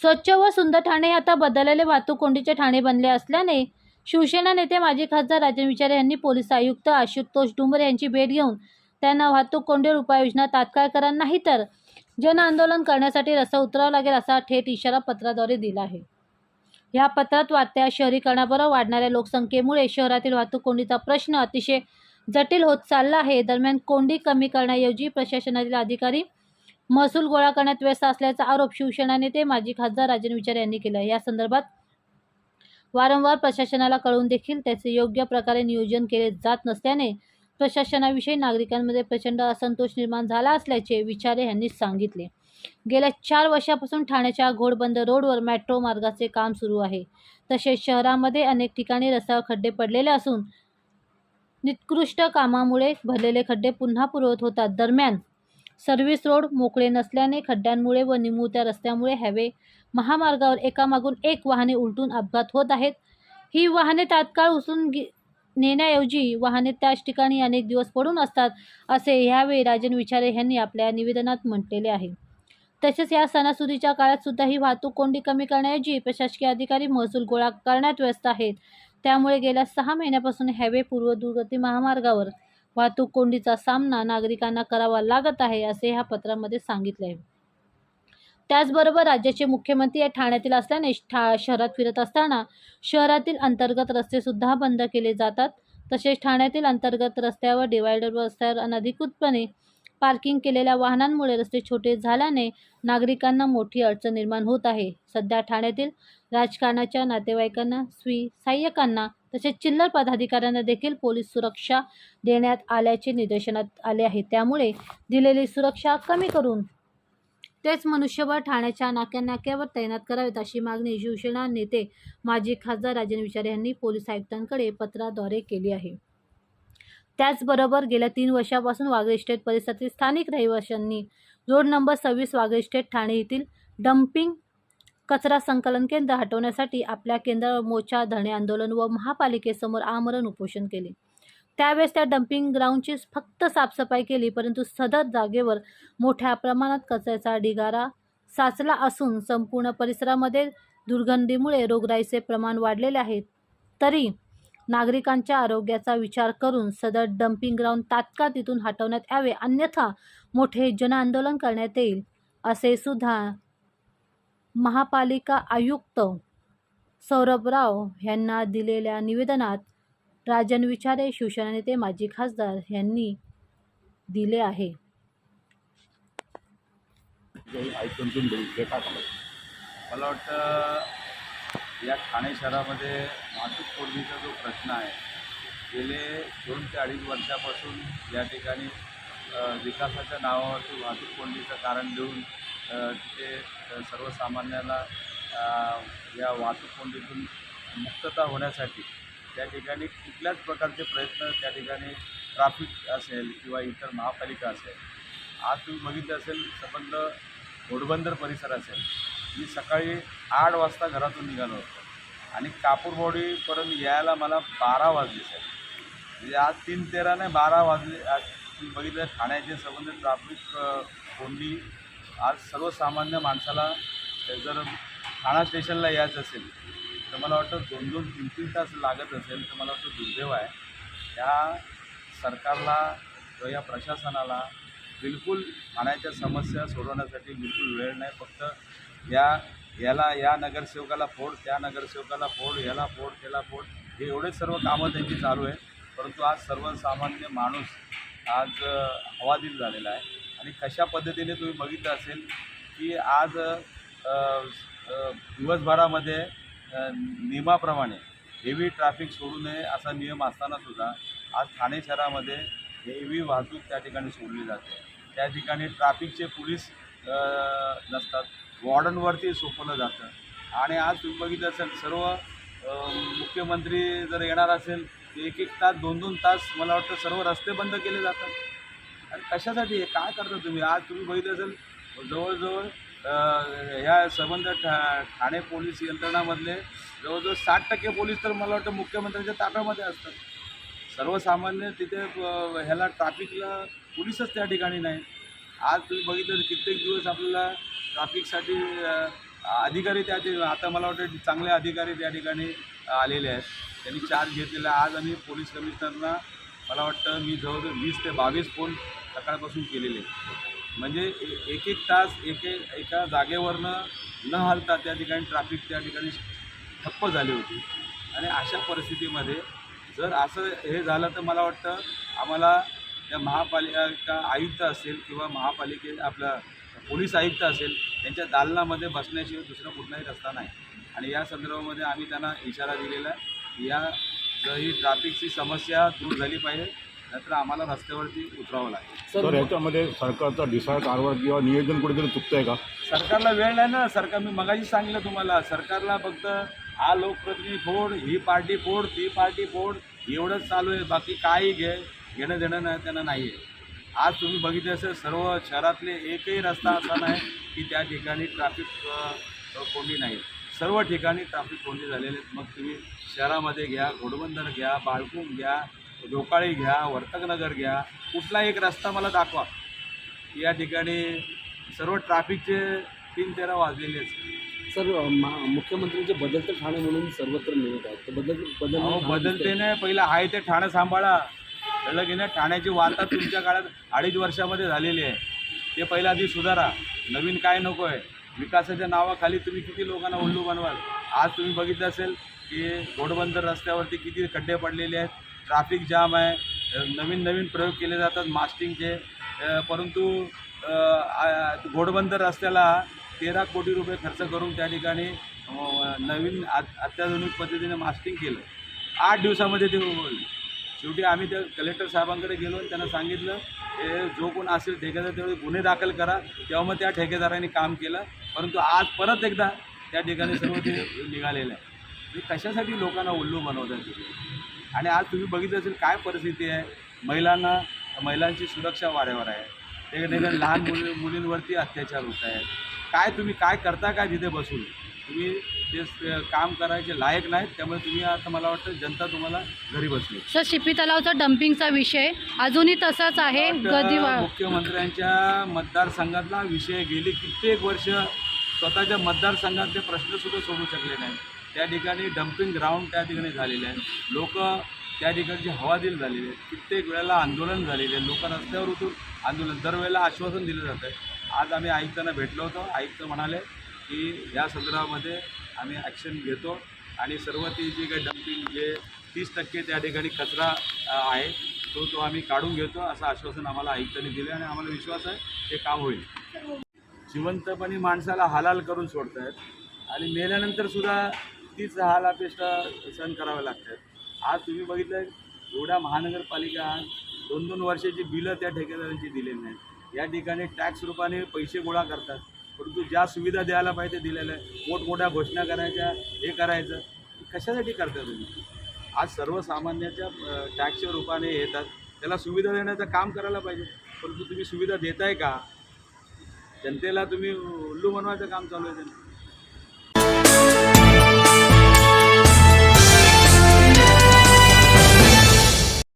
स्वच्छ व सुंदर ठाणे हे आता बदललेले वाहतूक कोंडीचे ठाणे बनले असल्याने शिवसेना नेते माजी खासदार राजन विचारे यांनी पोलीस आयुक्त आशुतोष डुंबरे यांची भेट घेऊन त्यांना वाहतूक कोंडीवर उपाययोजना तात्काळ करा नाही तर जन आंदोलन करण्यासाठी रस्ता उतरावा लागेल असा थेट इशारा पत्राद्वारे दिला आहे. या पत्रात वाढत्या शहरीकरणाबरोबर वाढणाऱ्या लोकसंख्येमुळे शहरातील वाहतूक कोंडीचा प्रश्न अतिशय जटिल होत चालला आहे. दरम्यान कोंडी कमी करण्याऐवजी प्रशासनातील अधिकारी महसूल गोळा करण्यात व्यस्त असल्याचा आरोप शिवसेना नेते माजी खासदार राजन विचार यांनी केला या संदर्भात वारंवार प्रशासनाला कळवून देखील त्याचे योग्य प्रकारे नियोजन केले जात नसल्याने प्रशासनाविषयी नागरिकांमध्ये प्रचंड असंतोष निर्माण झाला असल्याचे विचारे यांनी सांगितले. गेल्या चार वर्षापासून ठाण्याच्या घोडबंद रोडवर मेट्रो मार्गाचे काम सुरू आहे. तसेच शहरामध्ये अनेक ठिकाणी रस्त्यावर खड्डे पडलेले असून निकृष्ट कामामुळे भरलेले खड्डे पुन्हा पुरवत होतात दरम्यान सर्व्हिस रोड मोकळे नसल्याने खड्ड्यांमुळे व निमुळत्या रस्त्यामुळे हॅवे महामार्गावर एकामागून एक वाहने उलटून अपघात होत आहेत. ही वाहने तात्काळ उचलून नेण्याऐवजी वाहने त्याच ठिकाणी अनेक दिवस पडून असतात असे ह्यावेळी राजन विचारे यांनी आपल्या निवेदनात म्हटलेले आहे. तसेच या सणासुदीच्या काळात सुद्धा ही वाहतूक कोंडी कमी करण्याऐवजी प्रशासकीय अधिकारी महसूल गोळा करण्यात व्यस्त आहेत. त्यामुळे गेल्या सहा महिन्यापासून हॅवे पूर्व दुर्गती महामार्गावर वाहतूक कोंडीचा सामना नागरिकांना करावा लागत आहे असे ह्या पत्रामध्ये सांगितले आहे त्याचबरोबर राज्याचे मुख्यमंत्री या ठाण्यातील असल्याने ठा शहरात फिरत असताना शहरातील अंतर्गत रस्तेसुद्धा बंद केले जातात. तसेच ठाण्यातील अंतर्गत रस्त्यावर डिवायडर रस्त्यावर अनधिकृतपणे पार्किंग केलेल्या वाहनांमुळे रस्ते छोटे झाल्याने नागरिकांना मोठी अडचण निर्माण होत आहे. सध्या ठाण्यातील राजकारणाच्या नातेवाईकांना स्वी सहाय्यकांना तसेच चिल्लर पदाधिकाऱ्यांना देखील पोलीस सुरक्षा देण्यात आल्याचे निदर्शनात आले आहे. त्यामुळे दिलेली सुरक्षा कमी करून तेच मनुष्यबळ ठाण्याच्या नाक्या नाक्यावर तैनात करावेत अशी मागणी शिवसेना नेते माजी खासदार राजन विचारे यांनी पोलीस आयुक्तांकडे पत्राद्वारे केली आहे. त्याचबरोबर गेल्या तीन वर्षापासून वागळे इस्टेट परिसरातील स्थानिक रहिवाशांनी रोड नंबर सव्वीस वागळे इस्टेट ठाणे येथील डम्पिंग कचरा संकलन केंद्र हटवण्यासाठी आपल्या केंद्रावर मोर्चा धणे आंदोलन व महापालिकेसमोर आमरण उपोषण केले. त्यावेळेस त्या डम्पिंग ग्राउंडची फक्त साफसफाई केली परंतु सदर जागेवर मोठ्या प्रमाणात कचऱ्याचा ढिगारा साचला असून संपूर्ण परिसरामध्ये दुर्गंधीमुळे रोगराईचे प्रमाण वाढलेले आहे. तरी नागरिकांच्या आरोग्याचा विचार करून सदर डम्पिंग ग्राउंड तात्काळ तिथून हटवण्यात यावे अन्यथा मोठे जनआंदोलन करण्यात येईल असे सुद्धा महापालिका आयुक्त सौरभ राव यांना दिलेल्या निवेदनात राजन विचारे शिवसेना नेते माजी खासदार यांनी दिले आहे. मला वाटतं या ठाणे शहरामध्ये वाहतूक कोंडीचा जो प्रश्न आहे गेले दोन ते अडीच वर्षापासून या ठिकाणी विकासाच्या नावावरती वाहतूक कोंडीचं कारण देऊन तिथे सर्वसामान्याला या वाहतूक कोंडीतून मुक्तता होण्यासाठी त्या ठिकाणी कुठल्याच प्रकारचे प्रयत्न त्या ठिकाणी ट्राफिक असेल किंवा इतर महापालिका असेल. आज तुम्ही बघितलं असेल संबंध घोडबंदर परिसर असेल. मी सकाळी आठ वाजता घरातून निघालो होतो. आणि कापूरवाडीपर्यंत यायला मला बारा वाजले साहेब. म्हणजे आज तीन तेरा नाही बारा वाजले. आज तुम्ही बघितलं ठाण्याचे संबंध ट्राफिक कोंडी. आज सर्वसामान्य माणसाला जर ठाणा स्टेशनला यायचं असेल तर मला वाटतं दोन दोन तीन तीन तास लागत असेल तर मला वाटतं दुर्दैव आहे. त्या सरकारला किंवा या प्रशासनाला बिलकुल ठाण्याच्या समस्या सोडवण्यासाठी बिलकुल वेळ नाही. फक्त या याला या नगरसेवकाला फोड त्या नगरसेवकाला फोड याला फोड त्याला फोड हे एवढे सर्व कामं त्यांची चालू आहे परंतु आज सर्वसामान्य माणूस आज हवादील हवादिल झालेला आहे. आणि कशा पद्धतीने तुम्ही बघितलं असेल की आज दिवसभरामध्ये नियमाप्रमाणे हेवी ट्रॅफिक सोडू नये असा नियम असतानासुद्धा आज ठाणे शहरामध्ये हेवी वाहतूक त्या ठिकाणी सोडली जाते. त्या ठिकाणी ट्रॅफिकचे पोलीस नसतात. वॉर्डनवरती सोपवलं जातं. आणि आज तुम्ही बघितलं असेल सर्व मुख्यमंत्री जर येणार असेल तर एक एक तास दोन दोन तास मला वाटतं सर्व रस्ते बंद केले जातात. आणि कशासाठी? हे काय करता तुम्ही? आज तुम्ही बघितलं असेल जवळजवळ ह्या संबंध ठा ठाणे पोलीस यंत्रणामधले जवळजवळ साठ टक्के पोलीस तर मला वाटतं मुख्यमंत्र्यांच्या ताफ्यामध्ये असतात. सर्वसामान्य तिथे ह्याला ट्रॅफिकला पोलीसच त्या ठिकाणी नाही. आज तुम्ही बघितलं कित्येक दिवस आपल्याला ट्राफिकसाठी अधिकारी त्या आता मला वाटतं चांगले अधिकारी त्या ठिकाणी आलेले आहेत. त्यांनी चार्ज घेतलेला आहे. आज आम्ही पोलीस कमिशनरना मला वाटतं मी जवळजवळ वीस ते बावीस फोन सकाळपासून केलेले म्हणजे एक एक तास एक एक एका जागेवरनं न हलता त्या ठिकाणी ट्रॅफिक त्या ठिकाणी ठप्प झाली होती. आणि अशा परिस्थितीमध्ये जर असं हे झालं तर मला वाटतं आम्हाला त्या महापालिका आयुक्त असेल किंवा महापालिके आपलं पोलीस आयुक्त असेल त्यांच्या दालनामध्ये बसण्याशिवाय दुसरा कुठलाही रस्ता नाही. आणि या संदर्भामध्ये आम्ही त्यांना इशारा दिलेला आहे. या जर ही ट्रॅफिकची समस्या दूर झाली पाहिजे नाहीतर आम्हाला रस्त्यावरती उतरावं लागेल. तर याच्यामध्ये सरकारचा ढिसाळ कारभार किंवा नियोजन कुठेतरी चुकतंय का? सरकारला वेळ नाही ना. सरकार मी मगाशी सांगितलं तुम्हाला सरकारला फक्त हा लोकप्रतिनिधी फोड ही पार्टी फोड ती पार्टी फोड एवढंच चालू आहे. बाकी काही घे. घेणं देणं नाही त्यांना नाही आहे आज तुम्ही बघितले असेल सर्व शहरातले एकही रस्ता असा नाही की त्या ठिकाणी ट्रॅफिक कोंडी नाही. सर्व ठिकाणी ट्रॅफिक कोंडी झालेले आहेत. मग तुम्ही शहरामध्ये घ्या घोडबंदर घ्या बाळकूम घ्या जोकाळी घ्या वर्तकनगर घ्या कुठला एक रस्ता मला दाखवा. या ठिकाणी सर्व ट्रॅफिकचे तीन तेरा वाजलेले आहेत. सर मा- मुख्यमंत्र्यांचे बदलते ठाणे म्हणून सर्वत्र मिळत आहेत. बदल बदल बदलते नाही पहिलं आहे ते ठाणं सांभाळा. कळलं की नाही ठाण्याची वार्ता तुमच्या काळात अडीच वर्षामध्ये झालेली आहे. ते पहिला आधी सुधारा. नवीन काय नको आहे? विकासाच्या नावाखाली तुम्ही किती लोकांना उल्लू बनवाल? आज तुम्ही बघितलं असेल की घोडबंदर रस्त्यावरती किती खड्डे पडलेले आहेत. ट्रॅफिक जाम आहे. नवीन नवीन प्रयोग केले जातात मास्टिंगचे. परंतु घोडबंदर रस्त्याला तेरा कोटी रुपये खर्च करून त्या ठिकाणी नवीन अत्याधुनिक पद्धतीने मास्टिंग केलं. आठ दिवसामध्ये ते उघडले शेवटी आम्ही त्या कलेक्टर साहेबांकडे गेलो आणि त्यांना सांगितलं हे जो कोण असेल ठेकेदार तेवढे गुन्हे दाखल करा. तेव्हा मग त्या ठेकेदारांनी काम केलं. परंतु आज परत एकदा त्या ठिकाणी सर्व ते निघालेलं आहे मी म्हणजे कशासाठी लोकांना उल्लू बनवतात तिथे आणि आज तुम्ही बघितलं असेल काय परिस्थिती आहे? महिलांना महिलांची सुरक्षा वाड्यावर आहे. ते ठिकाणी लहान मुली मुलींवरती अत्याचार होत आहेत. काय तुम्ही काय करता काय तिथे बसून? तुम्ही ते काम करायचे लायक नाहीत त्यामुळे तुम्ही आता मला वाटतं जनता तुम्हाला घरी बसली. सर शिपी तलावचा डम्पिंगचा विषय अजूनही तसाच आहे. मुख्यमंत्र्यांच्या मतदारसंघातला विषय गेली कित्येक वर्ष स्वतःच्या मतदारसंघातले प्रश्न सुद्धा सोडू शकले नाही त्या ठिकाणी डम्पिंग ग्राउंड त्या ठिकाणी झालेले आहे लोक त्या ठिकाणची हवादिल झालेली आहे. कित्येक वेळेला आंदोलन झालेले आहे लोक रस्त्यावर उतरून आंदोलन दरवेळेला आश्वासन दिलं जातं आहे आज आम्ही आयुक्तांना भेटलो होतो. आयुक्त म्हणाले की या संदर्भामध्ये आम्ही ॲक्शन घेतो. आणि सर्व ती जी काही डम्पिंग जे तीस टक्के त्या ठिकाणी कचरा आहे तो तो आम्ही काढून घेतो असं आश्वासन आम्हाला आयुक्तांनी दिलं आणि आम्हाला विश्वास आहे ते काम होईल. जिवंतपणी माणसाला हालाल करून सोडत आहेत आणि मेल्यानंतरसुद्धा तीच हालापेष्टा सहन कराव्या लागतात. आज तुम्ही बघितलं एवढ्या महानगरपालिका आज दोन दोन वर्षाची बिलं त्या ठेकेदारांची दिलेली नाहीत. या ठिकाणी टॅक्स रूपाने पैसे गोळा करतात. परंतु ज्या सुविधा द्यायला पाहिजे दिलेल्या आहे मोठमोठ्या घोषणा करायच्या हे करायचं कशासाठी करता तुम्ही? आज सर्वसामान्याच्या टॅक्सच्या रूपाने येतात त्याला सुविधा देण्याचं काम करायला पाहिजे. परंतु तुम्ही सुविधा देताय का? जनतेला तुम्ही उल्लू बनवायचं काम चालू आहे त्यांना